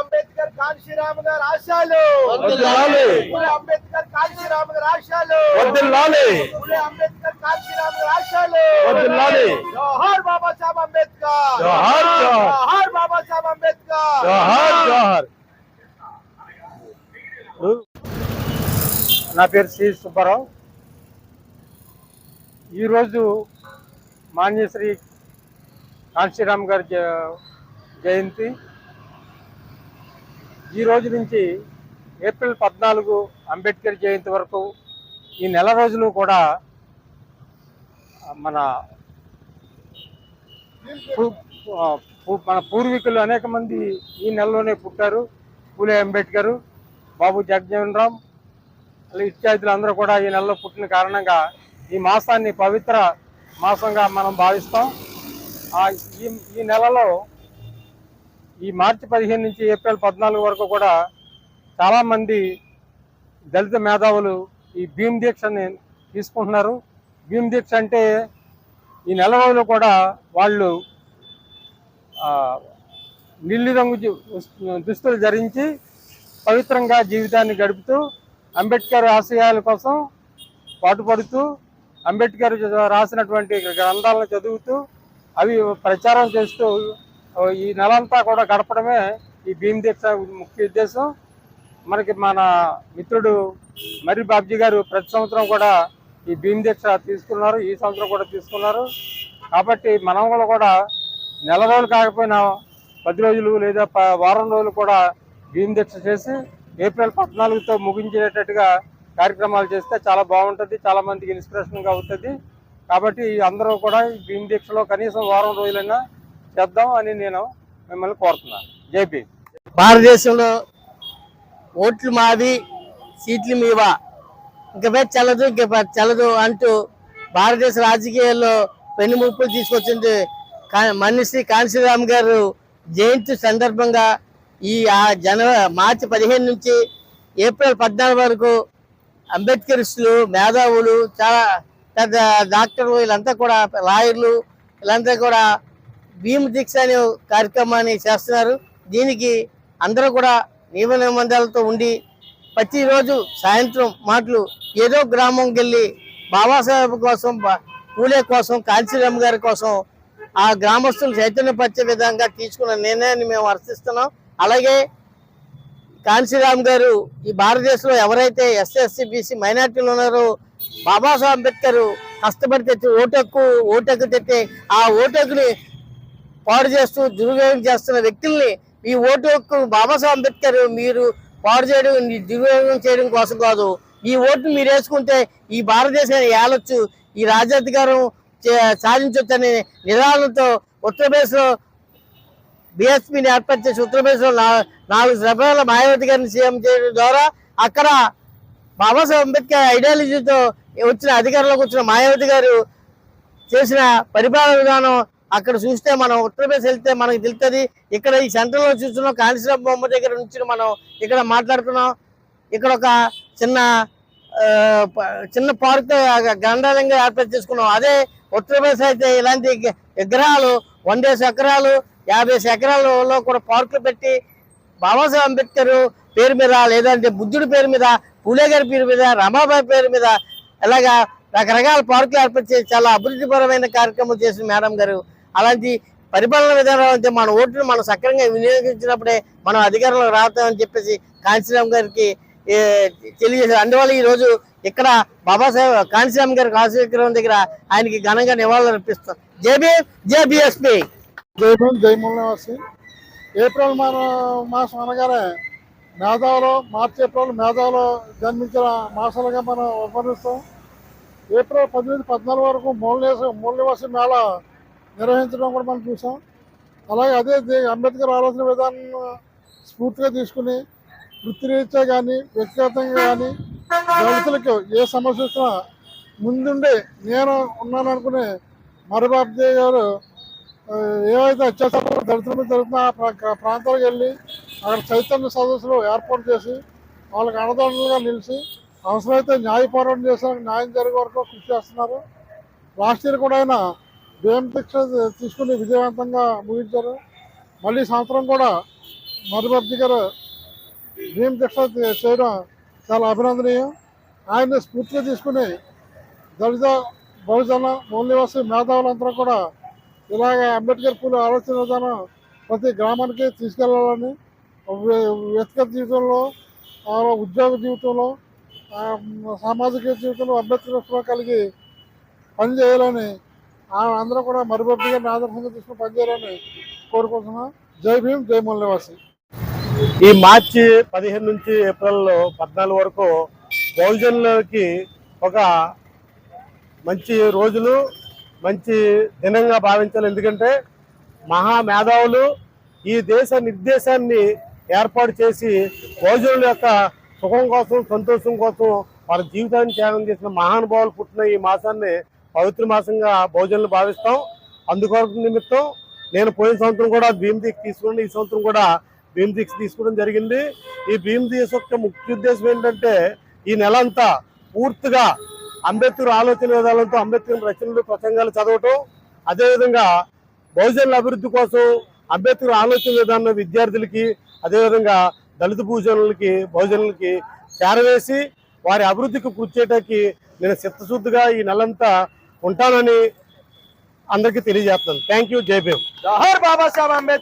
అంబేద్కర్ కాంశీరామ్ గారు. పులే అంబేద్కర్ కాంశీరామ్ గారు పులే అంబేద్కర్ కాంశీరామ్ గారు ఆశయాలు వర్ధిల్లాలి. జోహార్ బాబా సాహెబ్ అంబేద్కర్. జోహార్ బాబా సాహెబ్ అంబేద్కర్. జోహార్ జోహార్ నా పేరు సి సుబ్బారావు. ఈరోజు మాన్యశ్రీ కాంశీరామ్ గారి జ- జయంతి. ఈ రోజు నుంచి ఏప్రిల్ పద్నాలుగు అంబేద్కర్ జయంతి వరకు ఈ నెల రోజులు కూడా మన మన పూర్వీకులు అనేక మంది ఈ నెలలోనే పుట్టారు. పూలే అంబేద్కర్ బాబు జగజీవన్ రామ్ అలా ఇత్యాదులు అందరూ కూడా ఈ నెలలో పుట్టిన కారణంగా ఈ మాసాన్ని పవిత్ర మాసంగా మనం భావిస్తాం. ఈ ఈ నెలలో ఈ మార్చి పదిహేను నుంచి ఏప్రిల్ పద్నాలుగు వరకు కూడా చాలామంది దళిత మేధావులు ఈ భీమ్ దీక్షని తీసుకుంటున్నారు. భీమ్ దీక్ష అంటే ఈ నెల రోజులు కూడా వాళ్ళు ఆ, నీలి రంగు జు- దుస్తులు ధరించి పవిత్రంగా జీవితాన్ని గడుపుతూ అంబేద్కర్ ఆశయాల కోసం పాటుపడుతూ అంబేద్కర్ రాసినటువంటి గ్రంథాలను చదువుతూ అవి ప్రచారం చేస్తూ ఈ నెలంతా కూడా గడపడమే ఈ భీమ్ దీక్ష ముఖ్య ఉద్దేశం. మనకి మన మిత్రుడు మరి బాబ్జీ గారు ప్రతి సంవత్సరం కూడా ఈ భీమ్ దీక్ష తీసుకున్నారు ఈ సంవత్సరం కూడా తీసుకున్నారు. కాబట్టి మనం కూడా కూడా నెల రోజులు కాకపోయినా పది రోజులు లేదా ప- వారం రోజులు కూడా భీమ్ దీక్ష చేసి ఏప్రిల్ పద్నాలుగుతో ముగించేటట్టుగా కార్యక్రమాలు చేస్తే చాలా బాగుంటుంది చాలా మందికి ఇన్స్పిరేషన్గా అవుతుంది. కాబట్టి అందరూ కూడా ఈ భీమ్ దీక్షలో కనీసం వారం రోజులైనా చేద్దాం అని నేను మిమ్మల్ని కోరుతున్నాను. జేపీ భారతదేశంలో ఓట్లు మావి సీట్లు మీవా? ఇంకపై చల్లదు ఇంకపై చల్లదు అంటూ భారతదేశ రాజకీయాల్లో పెన్నుముప్పులు తీసుకొచ్చింది కా- మన్నిశ్రీ కాంశీరామ్ గారు జయంతి సందర్భంగా ఈ ఆ జనవరి మార్చి పదిహేను నుంచి ఏప్రిల్ పద్నాలుగు వరకు అంబేద్కరిస్టులు మేధావులు చాలా పెద్ద డాక్టర్లు వీళ్ళంతా కూడా లాయర్లు వీళ్ళంతా కూడా భీమ్ దీక్ష అనే కార్యక్రమాన్ని చేస్తున్నారు. దీనికి అందరూ కూడా నియమ నిబంధనలతో ఉండి ప్రతిరోజు సాయంత్రం మాటలు ఏదో గ్రామంకి వెళ్ళి బాబాసాహెబ్ కోసం పూలే కోసం కాంచీరామ్ గారి కోసం ఆ గ్రామస్తులు చైతన్యపరిచే విధంగా తీసుకున్న నిర్ణయాన్ని మేము హర్షిస్తున్నాం అలాగే కాంశీరామ్ గారు ఈ భారతదేశంలో ఎవరైతే ఎస్ఎస్సీ బీసీ మైనార్టీలు ఉన్నారో బాబాసాహెబ్ అంబేద్కర్ కష్టపడి తెచ్చి ఓటక్కు ఓటకు తెచ్చి ఆ ఓటకుని పాడు చేస్తూ దుర్వినియోగం చేస్తున్న వ్యక్తుల్ని ఈ ఓటు హక్కు బాబాసాహెబ్ అంబేద్కర్ మీరు పాడు చేయడం దుర్వినియోగం చేయడం కోసం కాదు. ఈ ఓటు మీరు వేసుకుంటే ఈ భారతదేశాన్ని ఏలొచ్చు ఈ రాజ్యాధికారం చే- సాధించొచ్చనే నిరాళంతో ఉత్తరప్రదేశ్లో బీఎస్పీని ఏర్పాటు చేసి ఉత్తరప్రదేశ్లో నాలుగు సభల మాయావతి గారిని సీఎం చేయడం ద్వారా అక్కడ బాబాసాహెబ్ అంబేద్కర్ ఐడియాలజీతో వచ్చిన అధికారంలోకి వచ్చిన మాయావతి గారు చేసిన పరిపాలన విధానం అక్కడ చూస్తే మనం ఉత్తరప్రదేశ్ వెళ్తే మనకి తెలుస్తుంది ఇక్కడ ఈ సెంటర్లో చూస్తున్నాం కాళేశ్వరం బొమ్మ దగ్గర నుంచి మనం ఇక్కడ మాట్లాడుతున్నాం. ఇక్కడ ఒక చిన్న చిన్న పార్క్ గండాలంగా ఏర్పాటు చేసుకున్నాం. అదే ఉత్తరప్రదేశ్ అయితే ఇలాంటి విగ్రహాలు వందేసి ఎకరాలు యాభై ఎకరాలలో కూడా పార్కులు పెట్టి బాబాసాహెబ్ అంబేద్కర్ పేరు మీద లేదంటే బుద్ధుడి పేరు మీద పూలే గారి పేరు మీద రమాబాయి పేరు మీద ఇలాగా రకరకాల పార్కులు ఏర్పాటు చేసి చాలా అభివృద్ధిపరమైన కార్యక్రమం చేసిన మేడం గారు. అలాంటి పరిపాలన విధానం అంటే మన ఓటును మనం సక్రమంగా వినియోగించినప్పుడే మనం అధికారంలో రావతామని చెప్పేసి కాంచీరామ్ గారికి ఏ, తెలియజేశారు అందువల్ల ఈ రోజు ఇక్కడ బాబాసాహెబ్ కాంచీరామ్ గారి కాశీ విగ్రహం దగ్గర ఆయనకి ఘనంగా నివాళులు అర్పిస్తాం జేబీ జేబిఎస్పి జై మౌలి జై మూల నివాసి ఏప్రిల్ మాసం అనగానే మేధావులో మార్చి ఏప్రిల్ మేధావులో జన్మించిన మాసాలుగా మనం వర్ణిస్తాం ఏప్రిల్ పద్దెనిమిది పద్నాలుగు వరకు మూలనివాసి మూలనివాసి మేళ నిర్వహించడం కూడా మనం చూసాం. అలాగే అదే దే- అంబేద్కర్ ఆలోచన విధానం స్ఫూర్తిగా తీసుకుని వృత్తిరీత్యా కానీ వ్యక్తిగతంగా కానీ దళితులకు ఏ సమస్య వచ్చినా ముందుండి నేను ఉన్నాను అనుకునే మరబాబ్జీ గారు ఏవైతే అత్యాచారాలు దళితుల మీద జరుగుతున్న ఆ ప్రా- ప్రాంతాలకు వెళ్ళి అక్కడ చైతన్య సదస్సులు ఏర్పాటు చేసి వాళ్ళకి అన్నదండలుగా నిలిచి అవసరమైతే న్యాయ పోరాటం చేసడానికి న్యాయం జరిగే వరకు కృషి చేస్తున్నారు. లాస్ట్ ఇయర్ కూడా ఆయన భీమ దీక్ష తీసుకుని విజయవంతంగా ముగించారు. మళ్ళీ సంవత్సరం కూడా మధుబాబ్జీ గారు భీమ దీక్ష చేయడం చాలా అభినందనీయం. ఆయన్ని స్ఫూర్తిగా తీసుకుని దళిత బహుజన మూల్యవాసి మేధావులందరూ కూడా ఇలాగ అంబేద్కర్ పూల ఆలోచన విధానం ప్రతి గ్రామానికి తీసుకెళ్ళాలని వ్యక్తిగత జీవితంలో ఉద్యోగ జీవితంలో సామాజిక జీవితంలో అంబేద్కర్ కలిగి పనిచేయాలని అందరూ కూడా మరుబొబ్బి ఆదర్శంగా తీసుకుని పనిచేయాలని కోరుకుంటున్నాం. జై భీమ్ జై మూల్యవాసి ఈ మార్చి పదిహేను నుంచి ఏప్రిల్ పద్నాలుగు వరకు బహుజనులకి ఒక మంచి రోజులు మంచి దినంగా భావించాలి. ఎందుకంటే మహా మేధావులు ఈ దేశ నిర్దేశాన్ని ఏర్పాటు చేసి బహుజనుల యొక్క సుఖం కోసం సంతోషం కోసం వాళ్ళ జీవితాన్ని త్యాగం చేసిన మహానుభావులు పుట్టిన ఈ మాసాన్ని పవిత్ర మాసంగా భోజనాలు భావిస్తాం. అందుకొరకు నిమిత్తం నేను పోయిన సంవత్సరం కూడా భీమ్ దీక్ష తీసుకుని ఈ సంవత్సరం కూడా భీమ్ దీక్ష తీసుకోవడం జరిగింది. ఈ భీమ్ దీక్ష యొక్క ముఖ్య ఉద్దేశం ఏంటంటే ఈ నెల అంతా పూర్తిగా అంబేద్కర్ ఆలోచన విధానంతో అంబేద్కర్ రచనలు ప్రసంగాలు చదవటం అదేవిధంగా బహుజనుల అభివృద్ధి కోసం అంబేద్కర్ ఆలోచన విధానం విద్యార్థులకి అదేవిధంగా దళిత భూజనులకి బహుజనులకి చేరవేసి వారి అభివృద్ధికి కృషి చేయడానికి నేను చిత్తశుద్ధిగా ఈ నెలంతా ఉంటానని అందరికీ తెలియజేస్తున్నాను. థ్యాంక్ యూ జై భీమ్. జోహార్ బాబాసాహెబ్ అంబేద్కర్